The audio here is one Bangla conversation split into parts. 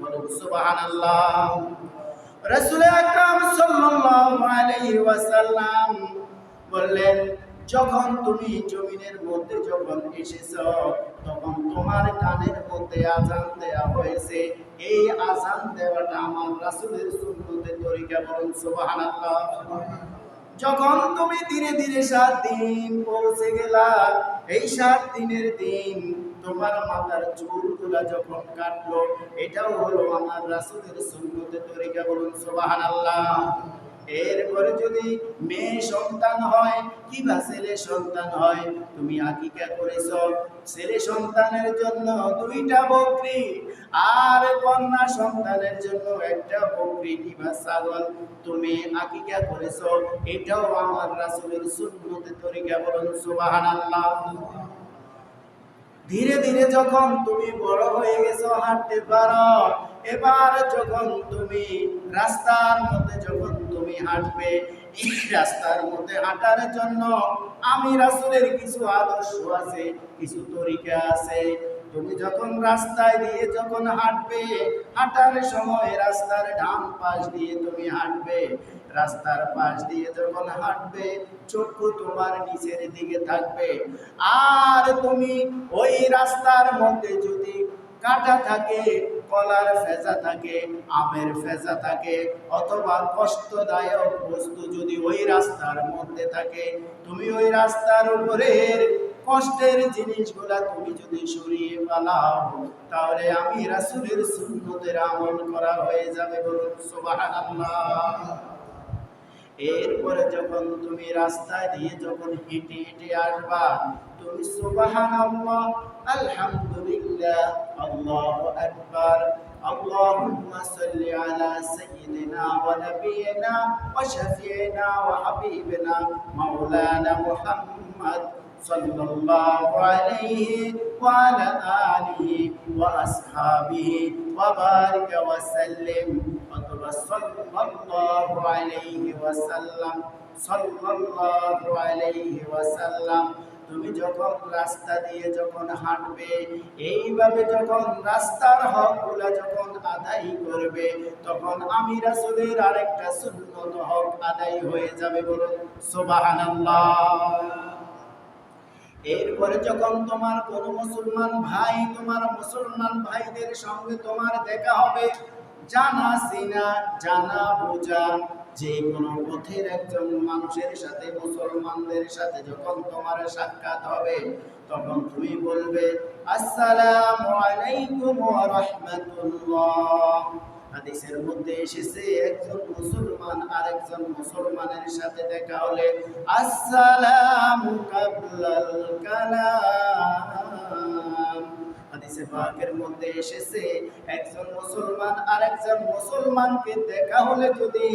বলুন সুবহানাল্লাহ। রাসূল আকরাম সাল্লাল্লাহু আলাইহি ওয়াসাল্লাম বললেন, যখন তুমি জমিনের মধ্যে যখন এসেছ, তখন তোমার কানের মধ্যে আজান দেওয়া হয়েছে। এই আজান দেওয়াটা আমার রাসূলের সুন্নতের তরিকা বলুন সুবহানাল্লাহ। যখন তুমি ধীরে ধীরে সাত দিন পৌঁছে গেলা, এই সাত দিনের দিন তোমার মাথার চুলগুলা যখন কাটলো, এটাও হলো আমার রাসূলের সুন্নতের তরিকা বলুন, সুবহানাল্লাহ। এরপরে যদি মেয়ে সন্তান হয় কিবা ছেলে সন্তান হয়, তুমি আকিকা করেছ। ছেলে সন্তানের জন্য দুইটা বকরি, আর কন্যা সন্তানের জন্য একটা বকরি কিবা ছাগল তুমি আকিকা করেছ, এটাও আমার রাসুলের সুন্নতে তরিকা বলুন, সুবহানাল্লাহ। ধীরে ধীরে যখন তুমি বড় হয়ে গেছো, হাঁটতে পারো। এবার যখন তুমি রাস্তার মধ্যে যখন তুমি হাঁটবে, এই রাস্তার মধ্যে হাঁটার জন্য আমি রাসুলের কিছু আদর্শ আছে, কিছু তরিকা আছে। তুমি যখন রাস্তায় দিয়ে যখন হাঁটবে, হাঁটার সময় রাস্তার ডান পাশ দিয়ে তুমি হাঁটবে। রাস্তার পাশ দিয়ে যখন হাঁটবে, চক্ষু তোমার নিচের দিকে থাকবে। আর তুমি ওই রাস্তার মধ্যে যদি কাটা থাকে, কলার ফেজা থাকে, আমের ফেজা থাকে, অথবা কষ্টদায়ক বস্তু যদি ওই রাস্তার মধ্যে থাকে, তুমি ওই রাস্তার উপরের কষ্টের জিনিসগুলা তুমি যদি সরিয়ে পালাও তাহলে আমি রাসূলের সুন্নতের আমল করা হয়ে যাবে বলুন সুবহানাল্লাহ এরপরে যখন তুমি রাস্তায় দিয়ে যখন হেঁটে হেঁটে আসবা তুমি সুবহানাল্লাহ আলহামদুলিল্লাহ আল্লাহু আকবার اللهم صل على سيدنا ونبينا وشفيعنا وحبيبنا مولانا محمد صلى الله عليه وعلى آله وأصحابه وبارك وسلم অথবা সাল্লাল্লাহু আলাইহি ওয়াসাল্লাম সাল্লাল্লাহু আলাইহি ওয়াসাল্লাম তুমি যখন রাস্তা দিয়ে যখন হাঁটবে এইভাবে যখন রাস্তার হকগুলা যখন আদায় করবে তখন আমি রাসূলের আরেকটা সুন্নত হক আদায় হয়ে যাবে বলুন সুবহানাল্লাহ এরপরে যখন তোমার কোনো মুসলমান ভাই, তোমার মুসলমান ভাইদের সঙ্গে তোমার দেখা হবে, জানা সিনা, জানা বোঝা, যে কোনো পথের একজন মানুষের সাথে, মুসলমানদের সাথে যখন তোমার সাক্ষাৎ হবে, তখন তুমি বলবে, আসসালামু আলাইকুম ওয়া রাহমাতুল্লাহ। হাদিসের মধ্যে এসেছে, একজন মুসলমান আরেকজন মুসলমানের সাথে দেখা হলে, আসসালামু কাবলাল কালাম। হাদিসে পাকের মধ্যে এসেছে, একজন মুসলমান আরেকজন মুসলমানকে দেখা হলে যদি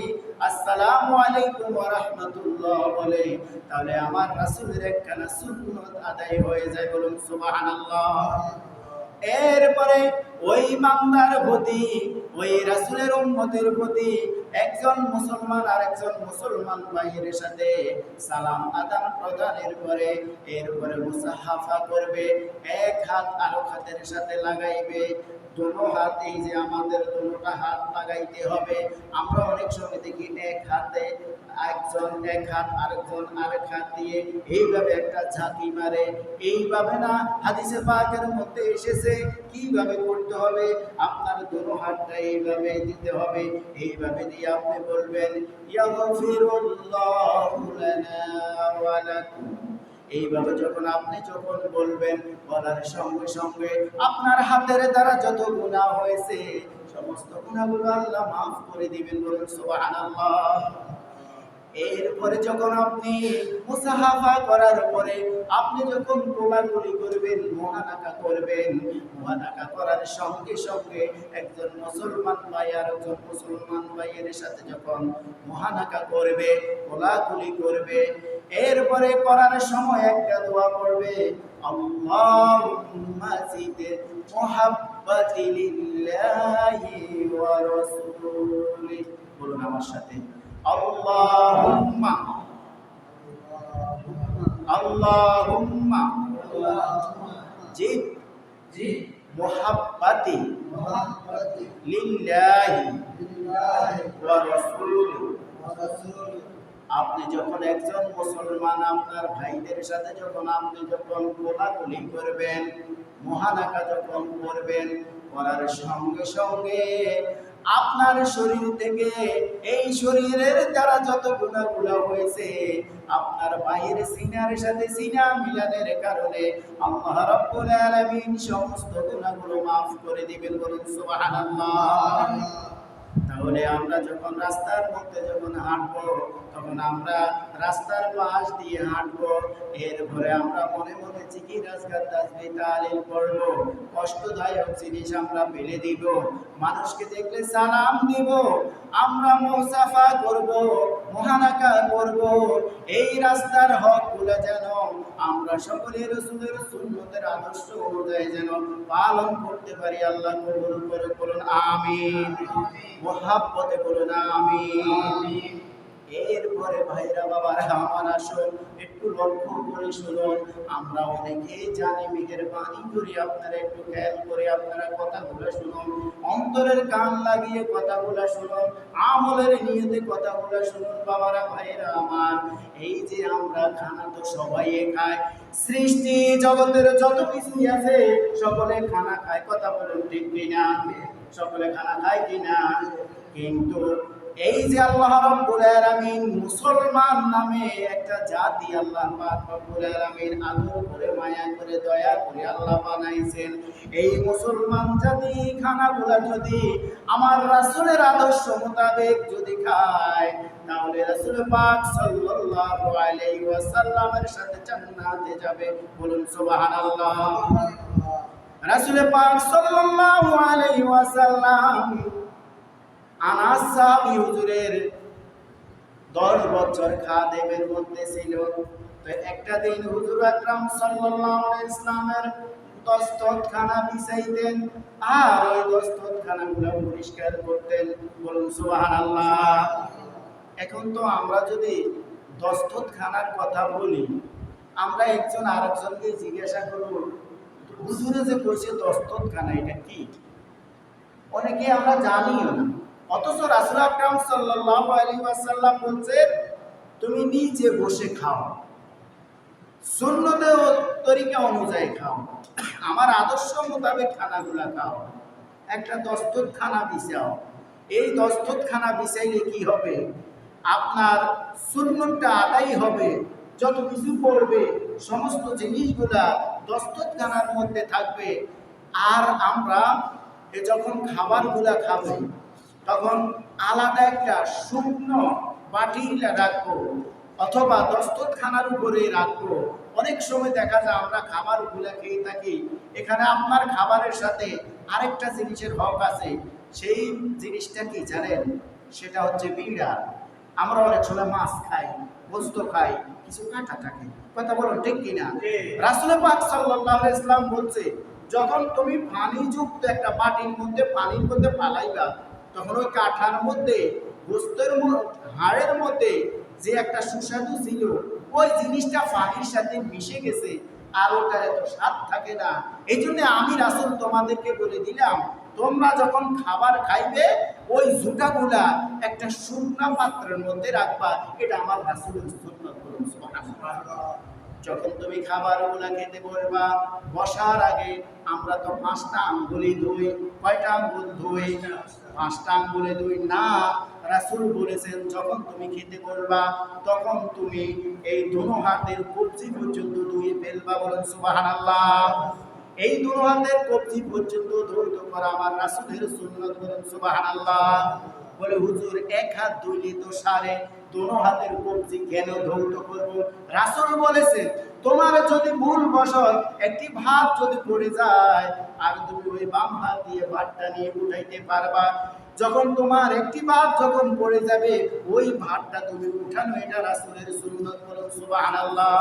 আসসালামু আলাইকুম ওয়া রাহমাতুল্লাহ বলে, তাহলে আমার রাসূলের একখানা সুন্নাত আদায় হয়ে যায়। বলুন সুবহানাল্লাহ। এরপরে ওই মামদার প্রতি ওই রাসুলের উম্মতের প্রতি একজন মুসলমান আর একজন মুসলমান ভাইয়ের সাথে সালাম আদান প্রদানের পরে এরপরে মুসাহাফা করবে, এক হাত আরেক হাতের সাথে লাগাইবে। দোনো হাত, এই যে আমাদের দোনোটা হাত লাগাইতে হবে। আমরা অনেক সময় দেখি এক হাতে একজন, এক হাত আরেকজন, আরেক হাত দিয়ে এইভাবে একটা ঝাঁকি মারে। এইভাবে না, হাদিসে পাকের মধ্যে এসেছে, কীভাবে করতে হবে? আপনার দোনো হাতটা এইভাবে দিতে হবে, এইভাবে দিয়ে আপনি বলবেন এইভাবে যখন আপনি যখন বলবেন, বলার সঙ্গে সঙ্গে আপনার হাতের দ্বারা যত গুণা হয়েছে, সমস্ত গুণাগুলো আল্লাহ মাফ করে দিবেন বলুন, সুবহানাল্লাহ। এরপরে যখন আপনি মুসাহাফা করার পরে আপনি যখন কোলাকুলি করবেন, মহানাকা করবেন, মহানাকা করার সঙ্গে সঙ্গে একজন মুসলমান ভাই আর একজন মুসলমান ভাইয়ের সাথে যখন মহানাকা করবে কোলাকুলি করবে, এরপরে করার সময় একটা দোয়া পড়বে, আল্লাহুম্মা বলুন আমার সাথে। আল্লাহুম্মা। আল্লাহুম্মা। জিদ জি। মুহাব্বাতি। মহাব্বতি। লিল্লাহি। লিল্লাহি। ওয়া রাসূলিহি। ওয়া রাসূলিহি। আপনি যখন একজন মুসলমান আপনার ভাইদের সাথে যখন আপনি যখন কোলাকুলি করবেন মহানাকা যখন করবেন করার সঙ্গে সঙ্গে আপনার শরীর থেকে, এই শরীরের দ্বারা যত গুণাগুলো হয়েছে, আপনার বাইরের সিনার সাথে সিনা মিলানের কারণে আল্লাহ রাব্বুল আলামিন সমস্ত গুণাগুলো মাফ করে দিবেন বলুন সুবহানাল্লাহ। তাহলে আমরা যখন রাস্তার মধ্যে যখন হাঁটবো, তখন আমরা রাস্তার পাশ দিয়ে হাঁটবো। এরপরে আমরা মনে মনে চিকি রাজগার তাজবি তালিল করব কষ্টদায়ক জিনিস আমরা ফেলে দিব। মানুষকে দেখলে সালাম দিব। আমরা মোসাফা করব, মহানাকা করব। এই রাস্তার হক গুলো যেন আমরা সকলে রসুলের সুন্নতের আদর্শ অনুযায়ী যেন পালন করতে পারি আল্লাহ কবুল করে বলুন আমি মহাব্বতে বলুন আমিন। এরপরে ভাইরা বাবারা আমার আসল, একটু লক্ষ্য করে শুনুন। আমরা অনেকেই জানি, মেঘের বাণী করি, আপনারা একটু খেয়াল করে আপনারা কথাগুলো শুনুন। অন্তরের কান লাগিয়ে কথাগুলো শুনুন, আমলের নিয়তে কথাগুলো শুনুন, বাবারা, ভাইরা আমার। এই যে আমরা খানা তো সবাই খায় সৃষ্টি জগতের যত কিছুই আছে, সকলে খানা খায়, কথা বলুন ঠিক কিনা? সকলে খানা খায় কিনা? কিন্তু এই যে আল্লাহ রাব্বুল মুসলমান নামে একটা জাতি আল্লাহ পাক রব্বুল আদর করে, মায়া করে, দয়া করে আল্লাহ বানাইছেন। এই মুসলমান জাতি খানাগুলা যদি আমার রাসূলের আদর্শ মোতাবেক যদি খায়, তাহলে রাসূল পাক সাল্লাল্লাহু আলাইহি ওয়াসাল্লামের সাথে জান্নাতে যাবে। বলুন সুবহানাল্লাহ। রাসূল পাক সাল্লাল্লাহু আলাইহি ওয়াসাল্লাম আনাস সাহাবী হুজুরের দশ বছর খাদেমের মধ্যে ছিল। তো একটা দিন হুজুর আকরাম সাল্লাল্লাহু ইসলামের দস্তরখানা বিছাইতেন আর ওই দস্তরখানাগুলো পরিষ্কার করতেন। বলুন, সুবহানাল্লাহ। এখন তো আমরা যদি দস্তরখানার কথা বলি, আমরা একজন আরেকজনকে জিজ্ঞাসা করব, হুজুরে যে কইছে দস্তরখানা এটা কি? অনেকে আমরা জানিও না। অথচ রাসুল আকরাম সাল্লাল্লাহু আলাইহি ওয়াসাল্লাম বলছেন তুমি নিজে বসে খাও। সুন্নতে তরিকা অনুযায়ী খাও। আমার আদর্শ মোতাবেক খানাগুলা খাও। একটা দস্তত খানা বিছাও। এই দস্তত খানা বিছাইলে কি হবে? আপনার সুন্নতটা আদায় হবে। যত কিছু পড়বে, সমস্ত জিনিসগুলা দস্তত খানার মধ্যে থাকবে। আর আমরা যখন খাবারগুলা খাব তখন আলাদা একটা শুকনো বাটি রাখব অথবা দস্তরখানার উপরে রাখব। অনেক সময় দেখা যায় আমরা খাবারগুলা খেয়ে থাকি এখানে আপনার খাবারের সাথে আরেকটা জিনিসের হক আছে। সেই জিনিসটা কি জানেন? সেটা হচ্ছে বিড়া। আমরা অনেক সময় মাছ খাই গোস্ত খাই কিছু কাঁটা থাকে। কথা বলো ঠিক কিনা রাসুল পাক সাল্লাল্লাহু আলাইহি ইসলাম বলছে যখন তুমি পানিযুক্ত একটা বাটির মধ্যে পানির মধ্যে পালাইবা তখন ওই কাঠার মধ্যে, গোস্তের হাড়ের মধ্যে যে একটা সুস্বাদু ছিল, ওই জিনিসটা পানির সাথে মিশে গেছে আর ওটার এত স্বাদ থাকে না এই জন্য আমি রাসুল তোমাদেরকে বলে দিলাম, তোমরা যখন খাবার খাইবে, ওই জুটাগুলা একটা শুকনা পাত্রের মধ্যে রাখবা এটা আমার রাসুলের। যখন তুমি খাবারগুলা খেতে বলবা বসার আগে আমরা তো পাঁচটা আঙ্গুলি ধুই, কয়টা আঙ্গুল ধুই? পাঁচটা আঙ্গুলে ধুই। না, রাসূল বলেছেন, যখন তুমি খেতে বলবা তখন তুমি এই দুনো হাতের কবজি পর্যন্ত ধুয়ে ফেলবা বলেন সুবহানাল্লাহ। এই দুনো হাতের কবজি পর্যন্ত ধৈর্য করা আমার রাসূলের সুন্নাত বলেন সুবহানাল্লাহ। বলে, হুজুর, এক হাত ধুইলে তো সারে, দোনো হাতের কবজি কেন ধৌত করব? রাসূল বলেছে, তোমার যদি ভুল বসত একটি ভাত যদি পড়ে যায়, আর তুমি ওই বাম হাত দিয়ে ভাতটা নিয়ে উঠাইতে পারবা। যখন তোমার একটি ভাত যখন পড়ে যাবে, ওই ভাতটা তুমি উঠানো, এটা রাসূলের সুন্নাত বলেন সুবহানাল্লাহ।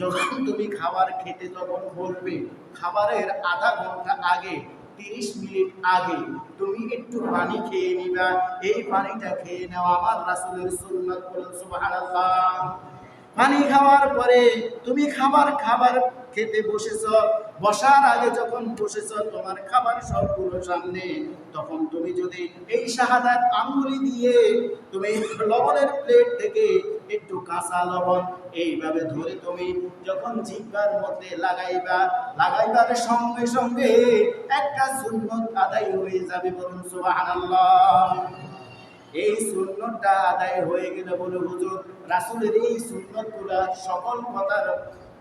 যখন তুমি খাবার খেতে যখন বলবে, খাবারের আধা ঘণ্টা আগে তিরিশ মিনিট আগে তুমি একটু পানি খেয়ে নিবা। এই পানিটা খেয়ে নেওয়া আমার রাসূলের সুন্নাত সুবহানাল্লাহ। পানি খাওয়ার পরে তুমি খাবার খাবার খেতে বসেছ। বসার আগে যখন বসেছ, তোমার খাবার সবগুলো সামনে। তখন তুমি যদি এই শাহাদাত আঙ্গুলি দিয়ে তুমি লবণের প্লেট থেকে একটু কাঁচা লবণ এইভাবে ধরে তুমি যখন জিহ্বার মধ্যে লাগাইবা, লাগাইবার সঙ্গে সঙ্গে একটা সুন্নত আদায় হয়ে যাবে বলুন সুবহানাল্লাহ। এই সুন্নতটা আদায় হয়ে গেলে বলে হুজুর, রাসুলের এই সুন্নতগুলা সকল কথার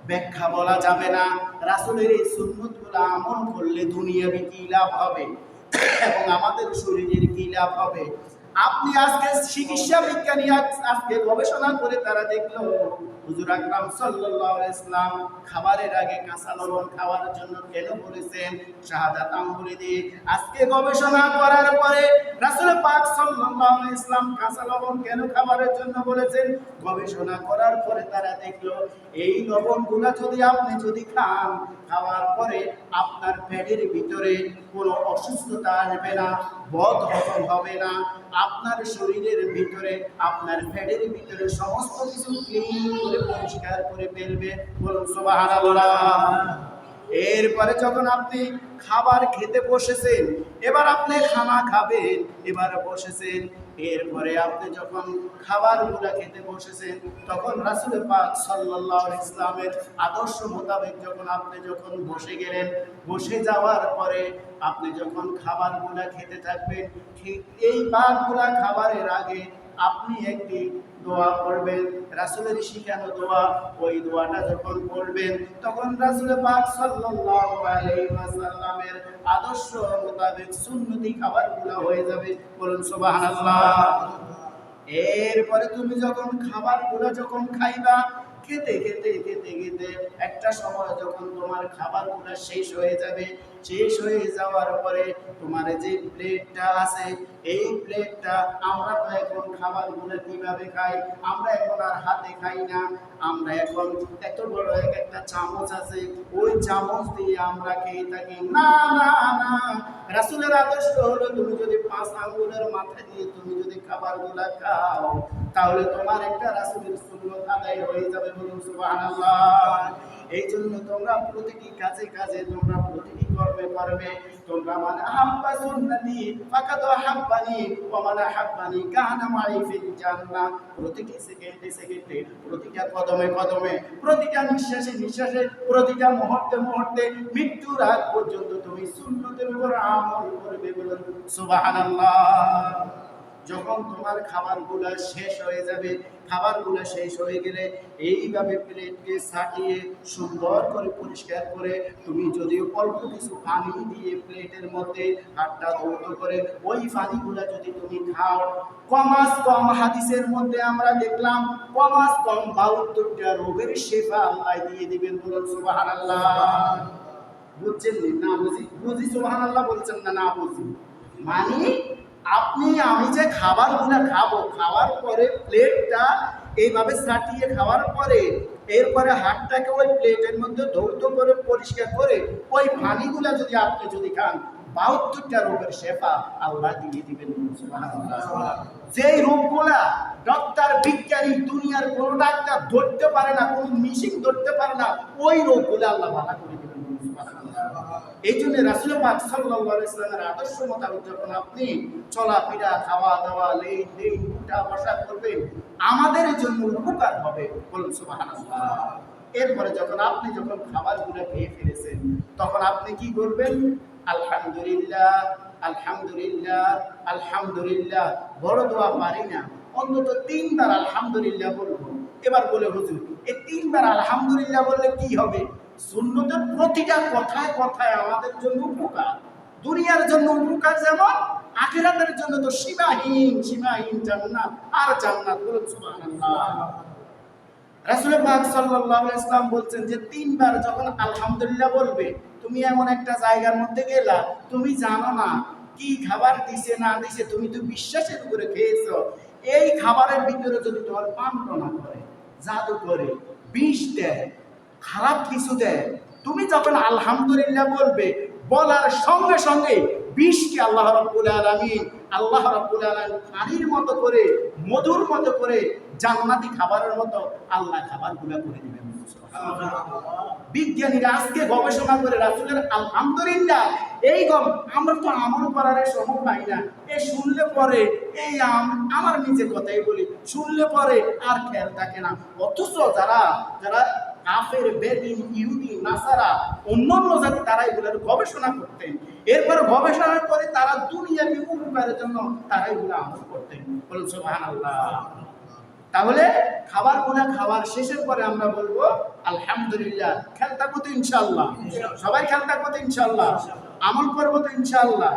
ব্যাখ্যা বলা যাবে না। রাসুলের এই সুন্নতগুলা আমল করলে দুনিয়াবি কি লাভ হবে? এবং আমাদের শরীরের কি লাভ হবে? আপনি আজকে চিকিৎসা বিজ্ঞানী আজকে গবেষণা করে তারা দেখল। হুজুর আকরাম সাল্লাল্লাহু আলাইহি ইসলাম খাবারের আগে কাঁচা লবণ খাওয়ার জন্য কেন বলেছেন? শাহাদাত দিয়ে। আজকে গবেষণা করার পরে রাসূল পাক সাল্লাল্লাহু আলাইহি ইসলাম কাঁচা লবণ কেন খাবারের জন্য বলেছেন? গবেষণা করার পরে তারা দেখল, এই লবণগুলো যদি আপনি যদি খান, খাওয়ার পরে আপনার পেটের ভিতরে কোনো অসুস্থতা আসবে না, বদ হজম হবে না, আপনার শরীরের ভিতরে, আপনার পেটের ভিতরে সমস্ত কিছু ক্লিন করে পরিষ্কার করে ফেলবে। বলুন এরপরে যখন আপনি খাবার খেতে বসেছেন, এবার আপনি খানা খাবেন, এবার বসেছেন। এরপরে আপনি যখন খাবারগুলো খেতে বসেছেন, তখন রাসুল পাক আলাইহি ইসলামের আদর্শ মোতাবেক যখন আপনি যখন বসে গেলেন, বসে যাওয়ার পরে আপনি যখন খাবারগুলা খেতে থাকবেন, ঠিক এই পাকগুলা খাবারের আগে আপনি একটি দোয়া করবেন, রাসুলের শিখানো দোয়া, ওই দোয়াটা যখন করবেন তখন রাসুল পাক আদর্শ মোতাবেক সুন্নতি খাবারগুলো হয়ে যাবে। বলুন সুবহানাল্লাহ। এরপরে তুমি যখন খাবারগুলো যখন খাইবা খেতে খেতে খেতে খেতে একটা সময় যখন তোমার খাবারগুলো শেষ হয়ে যাবে, শেষ হয়ে যাওয়ার পরে তোমার যে প্লেটটা আছে, এই প্লেটটা আমরা তো এখন খাবারগুলো কীভাবে খাই? আমরা এখন আর হাতে খাই না। আমরা এখন এত বড় এক একটা চামচ আছে, ওই চামচ দিয়ে আমরা খেয়ে থাকি। না না না। রাসুলের আদর্শ হলো তুমি যদি পাঁচ আঙ্গুলের মাথা দিয়ে তুমি যদি খাবারগুলা খাও, তাহলে তোমার একটা রাসুলের সুন্নত আদায় হয়ে যাবে। বলুন, সুবহানাল্লাহ। এই জন্য তোমরা প্রতিটি কাজে কাজে, তোমরা প্রতিটি কর্মে কর্মে, তোমরা মানে আহাব্বা সুন্নতি, ফাকাদ আহাব্বানি, ওয়া মান আহাব্বানি মাই ফিল জান্নাহ। প্রতিটি সেকেন্ডে সেকেন্ডে, প্রতিটা কদমে কদমে, প্রতিটা নিঃশ্বাসে নিঃশ্বাসে, প্রতিটা মুহূর্তে মুহূর্তে মৃত্যুর আগ পর্যন্ত তুমি সুন্নতের উপর আমল করবে বলুন, সুবহানাল্লাহ। যখন তোমার খাবারগুলো শেষ হয়ে যাবে, খাবারগুলো শেষ হয়ে গেলে এইভাবে প্লেটকে সাটিয়ে সুন্দর করে পরিষ্কার করে তুমি যদি অল্প কিছু পানি দিয়ে প্লেটের মধ্যে হাতটা ধৌত করে ওই পানিগুলো যদি তুমি খাও কমাস কম হাদিসের মধ্যে আমরা দেখলাম কমাস কম বাহাত্তরটা রোগের শেফা আল্লাহ দিয়ে দিবেন বলুন সুবহানাল্লাহ। বুঝছেন নি? না বুঝি? বুঝি সুবাহ আল্লাহ বলছেন না না বুঝি? মানে আপনি, আমি যে খাবারগুলো খাব, খাওয়ার পরে প্লেটটা এইভাবে সাটিয়ে খাওয়ার পরে, এরপরে হাতটাকে ওই প্লেটের মধ্যে ধৌত করে, পরিষ্কার করে, ওই পানিগুলা যদি আপনি যদি খান, বাহাত্তরটা রোগের শেফা আল্লাহ দিয়ে দিবেন যেই রোগগুলা ডক্টর, বিজ্ঞানী, দুনিয়ার কোন ডাক্তার ধরতে পারে না, কোন মিশিং ধরতে পারে না, ওই রোগগুলো আল্লাহ ভালো করে দিবেন। এই জন্য রাসুল আদর্শ মোতাবেক যখন আপনি চলাফেরা খাওয়া দাওয়া লেন উঠা বসা করবেন, আমাদের জন্য উপকার হবে। বলুন এরপরে যখন আপনি যখন খাবারগুলো খেয়ে ফেলেছেন, তখন আপনি কি করবেন? আলহামদুলিল্লাহ আলহামদুলিল্লাহ আলহামদুলিল্লাহ। বড় দোয়া পারি না। অন্তত তিনবার আলহামদুলিল্লাহ বলব। এবার বলে, হুজুর, এই তিনবার আলহামদুলিল্লাহ বললে কি হবে? সুন্নতের প্রতিটা কথায় কথায় আমাদের জন্য উপকার। দুনিয়ার জন্য উপকার যেমন, আখেরাতের জন্য তো সীমাহীন সীমাহীন জান্নাত, আর জান্নাত বলুন সুবহানাল্লাহ। রাসূল পাক সাল্লাল্লাহু আলাইহি ইসলাম বলছেন যে, তিনবার যখন আলহামদুলিল্লাহ বলবে, তুমি এমন একটা জায়গার মধ্যে গেলা, তুমি জানো না কি খাবার দিছে না দিছে, তুমি তো বিশ্বাসের উপরে খেয়েছো। এই খাবারের ভিতরে যদি তোমার পান্টনা করে জাদু করে, বিষ দেয় খারাপ কিছু দেয়, তুমি যখন আলহামদুলিল্লাহ বলবে, বলার সঙ্গে সঙ্গে বিষকে আল্লাহ রাব্বুল আলামিন, আল্লাহ রাব্বুল আলামিন পানির মতো করে, মধুর মতো করে জান্নাতি খাবারের মতো আল্লাহ খাবারগুলো করে দিবেন। বিজ্ঞানীরা আজকে গবেষণা করে রাসুলের আলহামদুলিল্লাহ, এই গম আমরা তো আমল করার সময় পাই না। এ শুনলে পরে, এই আম- আমার নিজের কথাই বলি, শুনলে পরে আর খেয়াল থাকে না। অথচ যারা যারা কাফের, বেদিন, ইহুদি, নাসারা, অন্যান্য জাতি তারা এগুলোর গবেষণা করতেন। এরপর গবেষণার পরে তারা দুনিয়াকে উপকারের জন্য তারা এগুলো আমল করতেন। বলুন, সুবহানাল্লাহ। তাহলে খাবারগুলা খাবার শেষের পরে আমরা বলব, আলহামদুলিল্লাহ, খেয়াল থাকব তো ইনশাল্লাহ সবাই খেয়াল থাকব তো ইনশাল্লাহ আমল করব তো ইনশাল্লাহ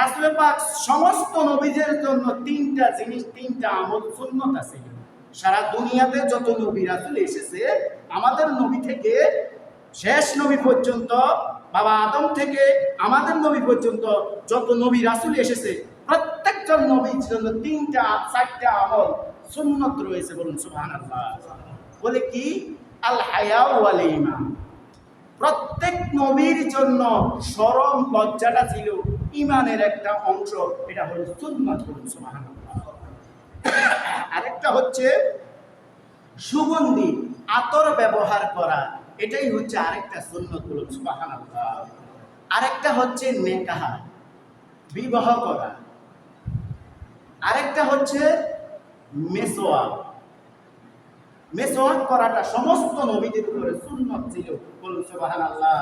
রাসুল পাক সমস্ত নবীদের জন্য তিনটা জিনিস, তিনটা আমল সুন্নত আছে। সারা দুনিয়াতে যত নবী রাসুল এসেছে, আমাদের নবী থেকে শেষ নবী পর্যন্ত, বাবা আদম থেকে আমাদের নবী পর্যন্ত যত নবী রাসুল এসেছে, প্রত্যেকজন নবীর জন্য তিনটা, চারটা আমল সুন্নত রয়েছে বলুন সুবহানাল্লাহ। বলে কি? আল হায়া ওয়াল প্রত্যেক নবীর জন্য শরম লজ্জাটা ছিল, ইমানের একটা অংশ, এটা হলো সুন্নত বলুন সুবহানাল্লাহ। আরেকটা হচ্ছে সুগন্ধি, আতর ব্যবহার করা। এটাই হচ্ছে আরেকটা সুন্নত আরেকটা হচ্ছে নেকাহা, বিবাহ করা। আরেকটা হচ্ছে মেসোয়া মেসোয়াক করাটা সমস্ত নবীদের উপরে সুন্নত ছিল। বলুন সুবহানাল্লাহ।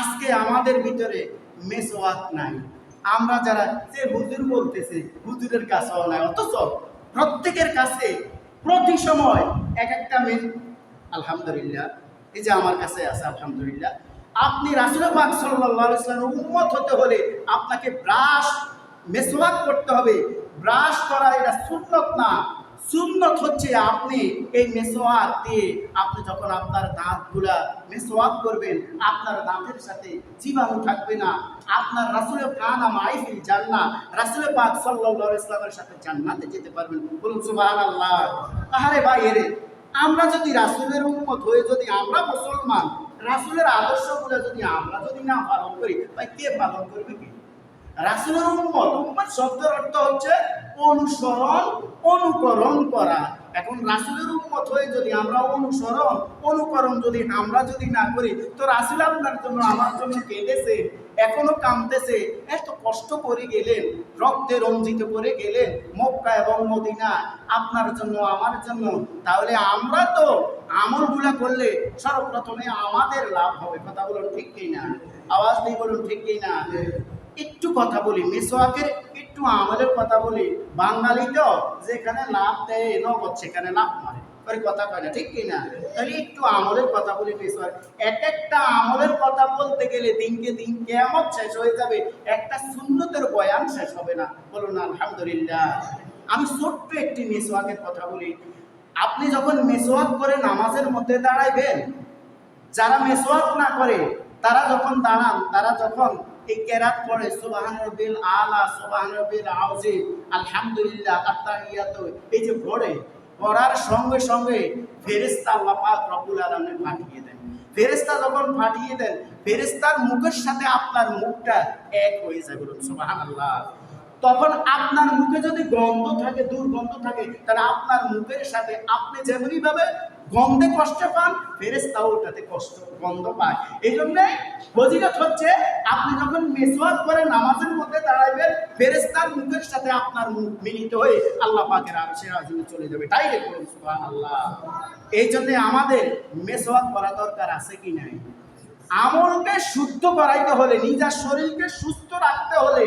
আজকে আমাদের ভিতরে মেসোয়াক নাই। আমরা যারা যে হুজুর বলতেছে, হুজুরের কাছেও নাই, অথচ প্রত্যেকের কাছে প্রতি সময় এক একটা মেয়ে আলহামদুলিল্লাহ, এই যে আমার কাছে আছে, আলহামদুলিল্লাহ, আপনি রাসুল পাক ওয়াসাল্লামের হতে হলে আপনাকে ব্রাশ, মেসওয়াক করতে হবে। ব্রাশ করা এটা সুন্নত না। সুন্নত হচ্ছে আপনি এই মেসোয়াক দিয়ে আপনি যখন আপনার দাঁতগুলা মেসোয়াক করবেন, আপনার দাঁতের সাথে জীবাণু থাকবে না। আপনার রাসুলের কানা মাইফিল জান্না রাসুলে পাক সাল্লাহ ইসলামের সাথে জান্নাতে যেতে পারবেন। বলুন সুবাহ আল্লাহ আহারে ভাই, এরে, আমরা যদি রাসুলের উন্মত হয়ে যদি আমরা মুসলমান, রাসুলের আদর্শ আদর্শগুলো যদি আমরা যদি না পালন করি, ভাই, কে পালন করবে কি? রাসুলের উন্মত উন্মত শব্দের অর্থ হচ্ছে অনুসরণ, অনুকরণ করা। এখন রাসুলের উম্মত হয়ে যদি আমরা অনুসরণ, অনুকরণ যদি আমরা যদি না করি, তো রাসুল আপনার জন্য, আমার জন্য কেঁদেছে, এখনও কামতেছে এত কষ্ট করে গেলেন, রক্তে রঞ্জিত করে গেলেন, মক্কা এবং মদিনা, আপনার জন্য, আমার জন্য, তাহলে আমরা তো আমলগুলা করলে সর্বপ্রথমে আমাদের লাভ হবে। কথা বলুন ঠিক কি না আওয়াজ দিয়ে বলুন ঠিক কি না একটু কথা বলি মেসোয়াকের একটু আমলের কথা বলি। বাঙালি তো যেখানে লাভ দেয়, নগদ সেখানে লাভ মারে। ওই কথা কয় না, ঠিক কি না? তাহলে একটু আমলের কথা বলি মেসোয়াক এক একটা আমলের কথা বলতে গেলে দিনকে দিন কেমন শেষ হয়ে যাবে, একটা সুন্নতের বয়ান শেষ হবে না। বলুন, আলহামদুলিল্লাহ। আমি ছোট্ট একটি মেসোয়াকের কথা বলি। আপনি যখন মেসোয়াক করে নামাজের মধ্যে দাঁড়াইবেন, যারা মেসওয়াক না করে, তারা যখন দাঁড়ান, তারা যখন এই কেরাত আলা আউজি, আলহামদুলিল্লাহ এই যে পড়ে পড়ার সঙ্গে সঙ্গে পাঠিয়ে দেন। যখন পাঠিয়ে দেন মুখের সাথে আপনার মুখটা এক হয়ে যাবে তখন আপনার মুখে যদি গন্ধ থাকে, দুর্গন্ধ থাকে, তাহলে আপনার মুখের সাথে আপনি যেমনই ভাবে গন্ধে কষ্ট পান ফেরেস্তাও ওটাতে কষ্ট, গন্ধ পায়। এই জন্যে ফজিলত হচ্ছে, আপনি যখন মেসওয়াক করে নামাজের মধ্যে দাঁড়াইবেন ফেরেস্তার মুখের সাথে আপনার মুখ মিলিত হয়ে আল্লাহ পাকের আরশের আজমে চলে যাবে। তাই বলুন, সুবহানাল্লাহ। এই জন্যে আমাদের মেসওয়াক করা দরকার আছে কি নাই? আমলকে শুদ্ধ করাইতে হলে, নিজের শরীরকে সুস্থ রাখতে হলে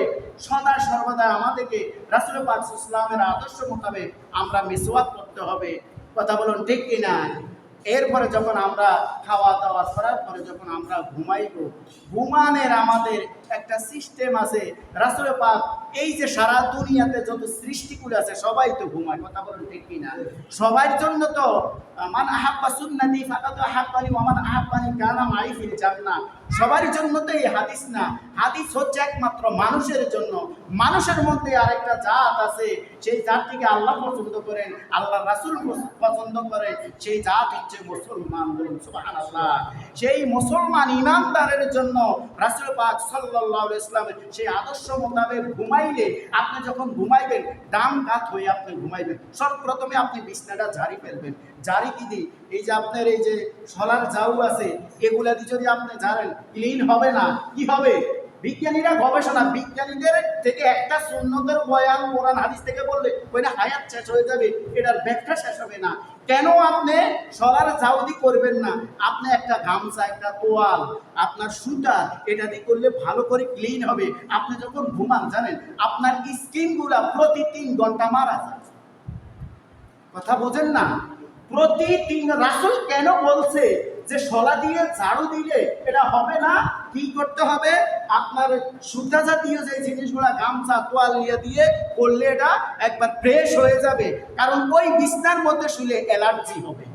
সদা সর্বদা আমাদেরকে রাসুল পাক ইসলামের আদর্শ মোতাবেক আমরা মিসওয়াক করতে হবে। কথা বলুন, ঠিক কিনা? এরপরে যখন আমরা খাওয়া দাওয়া করার পরে যখন আমরা ঘুমাইব, ঘুমানের আমাদের একটা সিস্টেম আছে রাসুল পাক এই যে সারা দুনিয়াতে যত সৃষ্টিগুলো আছে, সবাই তো ঘুমায়, কথা বলুন ঠিক কিনা? সবার জন্য তো মান আহাব্বা সুন্নাতি ফাকাত আহাব্বানি ওয়া মান আহাব্বানি কানা মাই ফিল জান্নাহ। সবার জন্য তো এই হাদিস না। হাদিস হচ্ছে একমাত্র মানুষের জন্য। মানুষের মধ্যে আরেকটা জাত আছে, সেই জাতটিকে আল্লাহ পছন্দ করেন, আল্লাহ রাসূল পছন্দ করেন, সেই জাত হচ্ছে মুসলমান বলুন, সুবহানাল্লাহ। সেই মুসলমান ইমানদারের জন্য রাসূল পাক সাল্লাল্লাহু আলাইহি ইসলামের সেই আদর্শ মোতাবেক ঘুমাইলে আপনি যখন ঘুমাইবেন, ডান কাত হয়ে আপনি ঘুমাইবেন। সর্বপ্রথমে আপনি বিছনাটা ঝাড়ি ফেলবেন। ঝাড়ি দিদি এই যে আপনার এই যে সলার জাউ আছে, এগুলা দিয়ে যদি আপনি ঝাড়েন ক্লিন হবে না, কি হবে? বিজ্ঞানীরা গবেষণা, বিজ্ঞানীদের থেকে একটা সুন্নতের বয়ান কোরআন হাদিস থেকে বললে, ওইটা হায়াত শেষ হয়ে যাবে, এটার ব্যাখ্যা শেষ হবে না। কেন আপনি সবার জাউদি করবেন না? আপনি একটা গামছা, একটা তোয়াল, আপনার সুতা এটা দিয়ে করলে ভালো করে ক্লিন হবে। আপনি যখন ঘুমান, জানেন, আপনার স্কিনগুলা প্রতি তিন ঘণ্টা মারা যায়। কথা বোঝেন না? প্রতি তিন রাসুল কেন বলছে যে, সলা দিয়ে, ঝাড়ু দিলে এটা হবে না? কি করতে হবে? আপনার সুতা জাতীয় যে জিনিসগুলো গামছা তোয়ালিয়া দিয়ে করলে এটা একবার ফ্রেশ হয়ে যাবে। কারণ ওই বিছনার মধ্যে শুলে অ্যালার্জি হবে।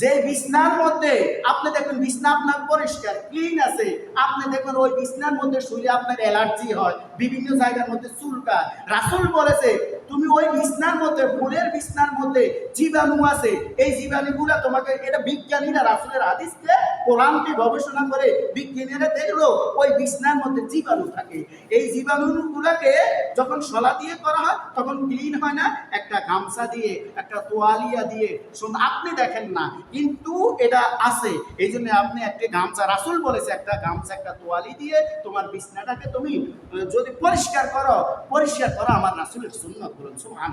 যে বিছনার মধ্যে আপনি দেখবেন বিছনা আপনার পরিষ্কার ক্লিন আছে, আপনি দেখবেন ওই বিছনার মধ্যে শুলে আপনার অ্যালার্জি হয়, বিভিন্ন জায়গার মধ্যে চুলকা। রাসুল বলেছে, তুমি ওই বিছনার মধ্যে, ফুলের বিছনার মধ্যে জীবাণু আছে, এই জীবাণুগুলা তোমাকে, এটা বিজ্ঞানীরা রাসুলের হাদিসকে, কোরআনকে গবেষণা করে বিজ্ঞানীরা দেখল, ওই বিছনার মধ্যে জীবাণু থাকে। এই জীবাণুগুলাকে যখন সলা দিয়ে করা হয়, তখন ক্লিন হয় না, একটা গামছা দিয়ে, একটা তোয়ালিয়া দিয়ে। আপনি দেখেন না কিন্তু এটা আছে। এই জন্য আপনি একটা গামছা রাসুল বলেছে, একটা গামছা, একটা তোয়ালি দিয়ে তোমার বিছনাটাকে তুমি যদি পরিষ্কার করো পরিষ্কার করো আমার রাসুলের সুন্নত বলুন সুহান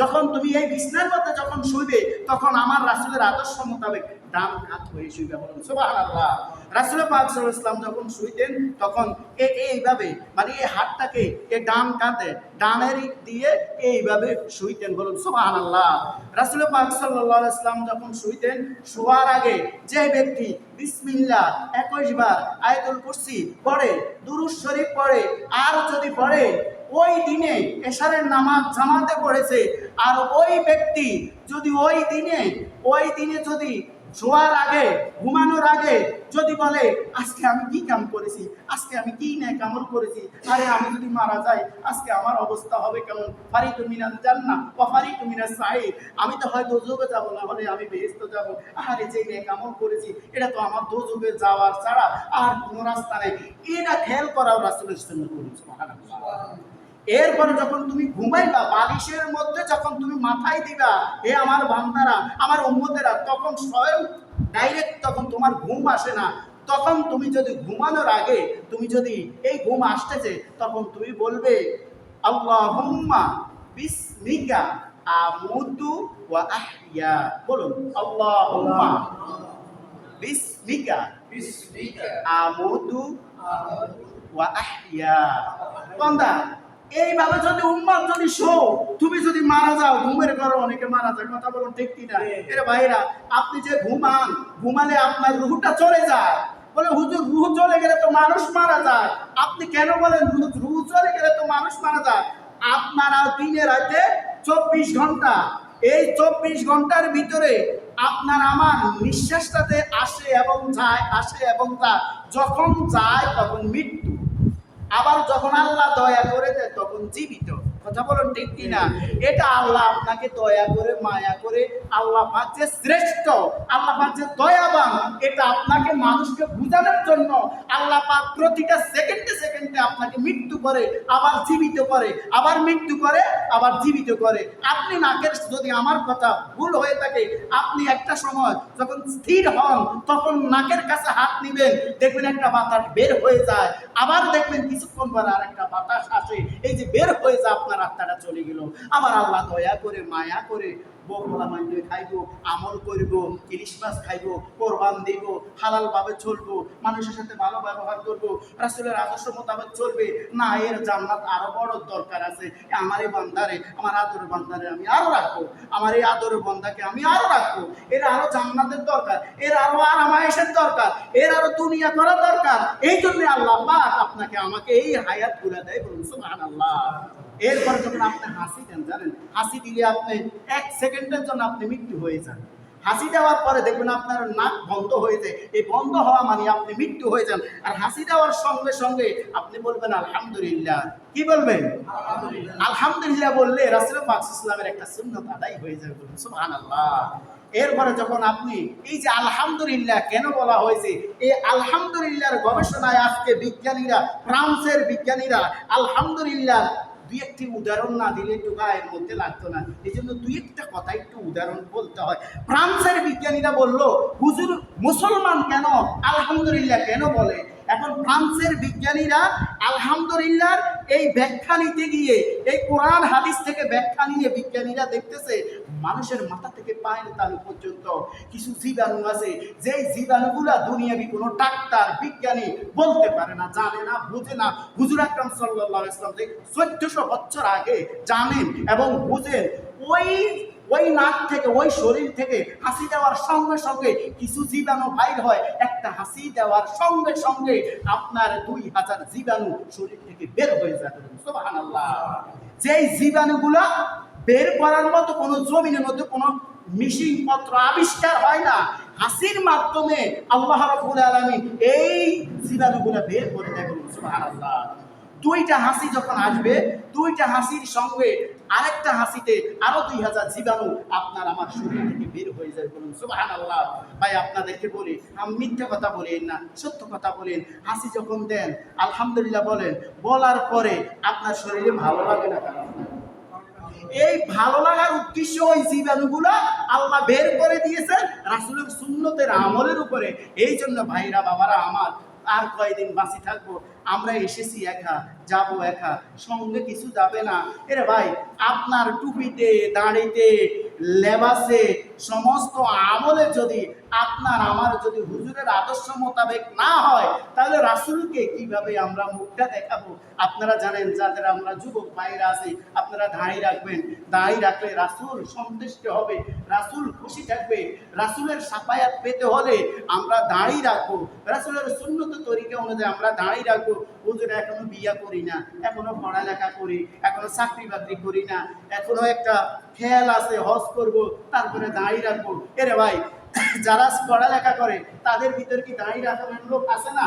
যখন তুমি এই বিছনার মধ্যে যখন শুইবে, তখন আমার রাসুলের আদর্শ মোতাবেক ডান হাত হয়ে শুইবে বলুন, সুবহানাল্লাহ। রাসুল পাক সাল্লাল্লাহু আলাইহি যখন শুইতেন, তখন এ- এইভাবে মানে এই হাতটাকে এই ডান কাঁধে, ডানের দিয়ে এইভাবে শুইতেন বলুন, সুবহানাল্লাহ। রাসুল পাক সাল্লাল্লাহু আলাইহি যখন শুইতেন, শোয়ার আগে যে ব্যক্তি বিসমিল্লাহ একুশ বার আয়াতুল কুরসি পড়ে, দুরুদ শরীফ পড়ে, আর যদি পড়ে, ওই দিনে এশারের নামাজ জামাতে পড়েছে, আর ওই ব্যক্তি যদি ওই দিনে ওই দিনে যদি শোয়ার আগে, ঘুমানোর আগে যদি বলে, আজকে আমি কি কাম করেছি? আজকে আমি কি ন্যায় কামল করেছি? আরে, আমি যদি মারা যাই, আজকে আমার অবস্থা হবে কেমন? ফারি তুমি না জান্না বা ফারি তুমি না আমি তো হয় দোজোগে যাব, না হলে আমি বেহেস্ত যাব। আরে যে ন্যায় কামল করেছি, এটা তো আমার দোজোগে যাওয়ার ছাড়া আর কোনো রাস্তা নেই। এটা খেয়াল করাও জন্য করেছি এরপরে যখন তুমি ঘুমাইবা বালিশের মধ্যে যখন তুমি মাথায় দিবা হে আমার বান্দারা আমার উম্মতেরা তখন স্বয়ং ডাইরেক্ট তখন তোমার ঘুম আসে না। তখন তুমি যদি ঘুমানোর আগে তুমি যদি এই ঘুম আসতেছে তখন তুমি বলবে আল্লাহুম্মা বিসমিকা আমুতু ওয়া আহইয়া। বলুন আল্লাহুম্মা বিসমিকা বিসমিকা আমুতু ওয়া আহইয়া। বান্দা এইভাবে যদি উম্মাদ যদি শো তুমি যদি মারা যাও ঘুমের ঘরে অনেকে মারা যায় কথা বলুন ঠিক কিনা এরে ভাইরা আপনি যে ঘুমান ঘুমালে আপনার রুহটা চলে যায়। বলে হুজুর রুহ চলে গেলে তো মানুষ মারা যায়। আপনি কেন বলেন রুহ রুহ চলে গেলে তো মানুষ মারা যায়? আপনারা দিনে রাতে চব্বিশ ঘণ্টা। এই চব্বিশ ঘণ্টার ভিতরে আপনার আমার নিঃশ্বাসটাতে আসে এবং যায় আসে এবং যায় যখন যায় তখন মৃত্যু আবার যখন আল্লাহ দয়া করে দেয় তখন জীবিত। কথা বলুন ঠিক কিনা? এটা আল্লাহ আপনাকে দয়া করে, মায়া করে আল্লাহ পাক যে শ্রেষ্ঠ, আল্লাহ পাক যে দয়াবান, এটা আপনাকে মানুষকে বুঝানোর জন্য আল্লাহ পাক প্রতিটা সেকেন্ডে সেকেন্ডে আপনাকে মৃত্যু করে, আবার জীবিত করে, আবার মৃত্যু করে, আবার জীবিত করে। আপনি নাকের যদি আমার কথা ভুল হয়ে থাকে, আপনি একটা সময় যখন স্থির হন, তখন নাকের কাছে হাত নিবেন, দেখবেন একটা বাতাস বের হয়ে যায়। আবার দেখবেন কিছুক্ষণ পরে আর একটা বাতাস আসে, এই যে বের হয়ে যায় আপনার আত্মাটা চলে গেল। আবার আল্লাহ দয়া করে, মায়া করে বকলা মাইন্ডে খাইব, আমল করব, ইলিশ মাছ খাইব, কোরবান দিব হালাল ভাবে চলবো, মানুষের সাথে ভালো ব্যবহার করব, রাসুলের আদর্শ মোতাবেক চলবে। না, এর জান্নাত আরও বড় দরকার আছে। আমার এই বান্দারে, আমার আদরের বান্দারে আমি আরও রাখব। আমার এই আদরের বান্দাকে আমি আরও রাখব। এর আরও জান্নাতের দরকার, এর আরও আরামায়েশের দরকার, এর আরও দুনিয়া করা দরকার। এই জন্য আল্লাহ আপনাকে আমাকে এই হায়াতগুলা দেয় বলুন, সুবহানাল্লাহ। এরপরে যখন আপনি হাসি দেন জানেন? হাসি দিলে আপনি এক সেকেন্ডের জন্য আপনি মৃত্যু হয়ে যান। হাসি দেওয়ার পরে দেখবেন আপনার নাক বন্ধ হয়ে যায়। এই বন্ধ হওয়া মানে আপনি মৃত্যু হয়ে যান। আর হাসি দেওয়ার সঙ্গে সঙ্গে আপনি বলবেন আলহামদুলিল্লাহ। কি বলবেন? আলহামদুলিল্লাহ। বললে রাসুল পাক ইসলামের একটা সুন্নত আদায় হয়ে যাবে বলুন সুবহানাল্লাহ। এরপরে যখন আপনি এই যে আলহামদুলিল্লাহ কেন বলা হয়েছে এই আলহামদুলিল্লাহর গবেষণায় আজকে বিজ্ঞানীরা ফ্রান্সের বিজ্ঞানীরা আলহামদুলিল্লাহ দুই একটি উদাহরণ না দিলে একটু গায়ের মধ্যে লাগতো না। এই জন্য দুই একটা কথা একটু উদাহরণ বলতে হয়। ফ্রান্সের বিজ্ঞানীরা বলল, হুজুর, মুসলমান কেন? আলহামদুলিল্লাহ কেন বলে? এখন ফ্রান্সের বিজ্ঞানীরা আলহামদুলিল্লাহর এই ব্যাখ্যা নিতে গিয়ে, এই কোরআন হাদিস থেকে ব্যাখ্যা নিয়ে বিজ্ঞানীরা দেখতেছে, মানুষের মাথা থেকে পায়ের তালু পর্যন্ত কিছু জীবাণু আছে। যেই জীবাণুগুলা দুনিয়াবি কোনো ডাক্তার, বিজ্ঞানী বলতে পারে না, জানে না, বুঝে না। হুজুর আকরাম সাল্লাল্লাহু আলাইহি ওয়াসাল্লাম যে চোদ্দশো বছর আগে জানেন এবং বুঝেন, ওই ওই নাক থেকে, ওই শরীর থেকে হাসি দেওয়ার সঙ্গে সঙ্গে কিছু জীবাণু বাইর হয়। একটা হাসি দেওয়ার সঙ্গে সঙ্গে আপনার দুই হাজার জীবাণু শরীর থেকে বের হয়ে যাবে যেই জীবাণুগুলা বের করার মতো কোনো জমিনের মধ্যে কোনো মিশিং পত্র আবিষ্কার হয় না, হাসির মাধ্যমে আল্লাহ রাব্বুল আলামিন এই জীবাণুগুলো বের করে দেবেন সুবহানাল্লাহ। দুইটা হাসি যখন আসবে, দুইটা হাসির সঙ্গে আরেকটা হাসিতে আরও দুই হাজার জীবাণু আপনার আমার শরীর থেকে বের হয়ে যায় বলুন সুবাহান আল্লাহ ভাই, আপনাদেরকে বলি, আমি মিথ্যা কথা বলেন না, সত্য কথা বলেন, হাসি যখন দেন, আলহামদুলিল্লাহ বলেন, বলার পরে আপনার শরীরে ভালো লাগে না কেন এই ভালো লাগার উদ্দেশ্য ওই জীবাণুগুলো আল্লাহ বের করে দিয়েছেন রাসুলের সুন্নতের আমলের উপরে। এই জন্য ভাইরা, বাবারা, আমার আর কয়দিন বাঁচি থাকব, আমরা এসেছি একা। যাব একা, সঙ্গে কিছু যাবে না। এরে ভাই, আপনার টুপিতে, দাড়িতে, লেবাসে সমস্ত আমলে যদি আপনার, আমার যদি হুজুরের আদর্শ মোতাবেক না হয়, তাহলে রাসুলকে কীভাবে আমরা মুখটা দেখাবো? আপনারা জানেন, যাদের আমরা যুবক ভাইরা আছি, আপনারা দাঁড়িয়ে রাখবেন। দাঁড়িয়ে রাখলে রাসুল সন্তুষ্ট হবে, রাসুল খুশি থাকবে। রাসুলের সাফায়াত পেতে হলে আমরা দাঁড়িয়ে রাখব। রাসুলের সুন্নত তরিকা অনুযায়ী আমরা দাঁড়িয়ে রাখব। হুজুর এখনও বিয়া করি না এখনও পড়ালেখা করি এখনও চাকরি বাকরি করি না এখনও একটা খেয়াল আছে হজ করব তারপরে দাঁড়িয়ে রাখব। এরে ভাই যারা পড়ালেখা করে তাদের ভিতরে কি দাঁড়িয়ে রাখার লোক আছে না?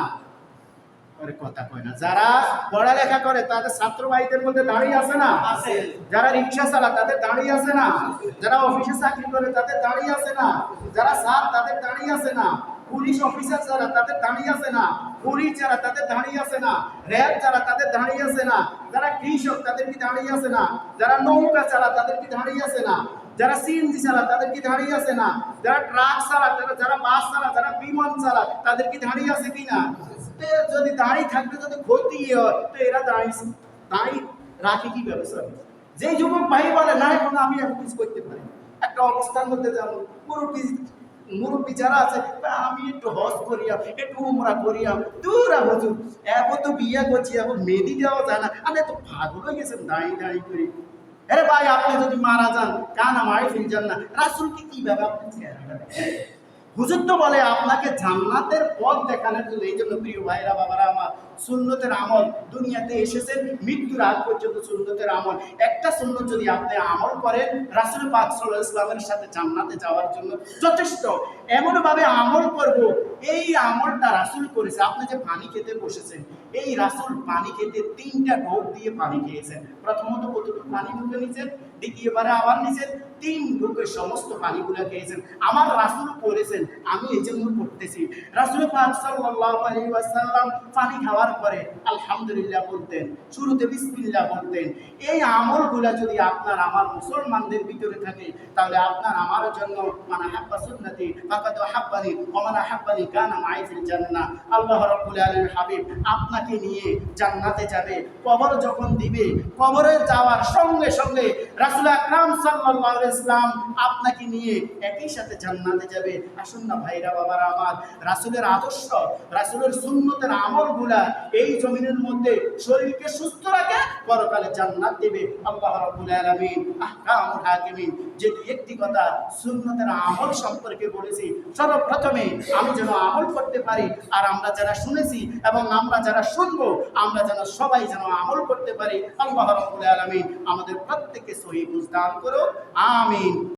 ওরে কথা কয় না যারা পড়ালেখা করে তাদের ছাত্র ভাইদের মধ্যে দাঁড়িয়ে আছে না? আছে। যারা রিক্সা চালা তাদের দাঁড়িয়ে আছে না? যারা অফিসে চাকরি করে তাদের দাঁড়িয়ে আছে না? যারা স্যার তাদের দাঁড়িয়ে আছে না? পুলিশ অফিসার যারা, তাদের দাঁড়িয়ে আছে না। পুলিশ যারা, তাদের দাঁড়িয়ে আছে না। র্যাব যারা, তাদের দাঁড়িয়ে আছে না। যারা কৃষক, তাদের কি দাঁড়িয়ে আছে না? যারা নৌকা চালা, তাদের কি দাঁড়িয়ে আছে না? যারা সিএনজি চালা, তাদের কি দাঁড়িয়ে আছে না? যারা ট্রাক চালা, যারা যারা বাস চালা, যারা বিমান চালা, তাদের কি দাঁড়িয়ে আছে কি না? যদি দাঁড়িয়ে থাকতে যদি ক্ষতি হয়, তো এরা দাঁড়িয়ে দাঁড়িয়ে রাখে কি ব্যবসা? যে যুবক ভাই বলে, না, এখন আমি এখন কিছু করতে পারি একটা অবস্থান করতে যাব। মুরব্বী মুরব্বী যারা আছে আমি একটু হজ করিয়াম, একটু উমরা করিয়াম। দূর হুজুর, এখন তো বিয়ে করছি, এখন মেহেদি দেওয়া যায় না। আমি তো পাগল হয়ে গেছেন দাঁড়িয়ে দাঁড়িয়ে করে। আরে ভাই, আপনি যদি মারা যান, কান আমার ফিরে যান না। রাসুলকে কীভাবে আপনি? হুজুর তো বলে, আপনাকে জান্নাতের পথ দেখানোর জন্য এই জন্য প্রিয় ভাইরা, বাবারা আমার সুন্নতের আমল। দুনিয়াতে এসেছেন মৃত্যুর আগ পর্যন্ত সুন্নতের আমল। একটা সুন্নত যদি আপনি আমল করেন, রাসুল পাক আলাইহি ইসলামের সাথে জান্নাতে যাওয়ার জন্য যথেষ্ট। এমনভাবে আমল করব, এই আমলটা রাসুল করেছে। আপনি যে পানি খেতে বসেছেন, এই রাসুল পানি খেতে তিনটা ঢোক দিয়ে পানি খেয়েছেন। প্রথমত কতটুকু পানি মুখে নিয়েছেন দ্বিতীয়বারে আবার নিয়েছেন তিন ঢোকে সমস্ত পানিগুলো খেয়েছেন। আমার রাসুল করেছেন, আমি এই জন্য করতেছি। রাসুল পাক সাল্লাল্লাহু আলাইহি ওয়াসাল্লাম পানি খাওয়ার পরে আলহামদুলিল্লাহ বলতেন, শুরুতে বিসমিল্লাহ বলতেন। এই আমলগুলা যদি আপনার আমার মুসলমানদের ভিতরে থাকে, তাহলে আপনার আমার জন্য মানে হাব্বা সুন্নতি, ফাকাদ হাব্বানি, ওয়া মান হাব্বানি কানা মাই ফিল জান্নাহ। আল্লাহ রাব্বুল আলামিন হাবিব আপনাকে নিয়ে জান্নাতে যাবে, কবর যখন দিবে, কবরে যাওয়ার সঙ্গে সঙ্গে রাসূল আকরাম সাল্লাল্লাহু ইসলাম আপনাকে নিয়ে একই সাথে জান্নাতে যাবে। আসুন না ভাইরা বাবারা আমার, রাসূলের আদর্শ, রাসূলের সুন্নতের আমলগুলা এই জমিনের মধ্যে শরীরকে সুস্থ রাখে, পরকালে জান্নাত দেবে। আল্লাহ রাব্বুল আলামিন হাকিমিন যে একটি কথা সুন্নতের আমল সম্পর্কে বলেছি, সর্বপ্রথমে আমি যেন আমল করতে পারি, আর আমরা যারা শুনেছি এবং আমরা যারা শুনব, আমরা যেন সবাই যেন আমল করতে পারি। আল্লাহ রাব্বুল আলামিন আমাদের প্রত্যেককে সহি বুঝদান করো আমিন।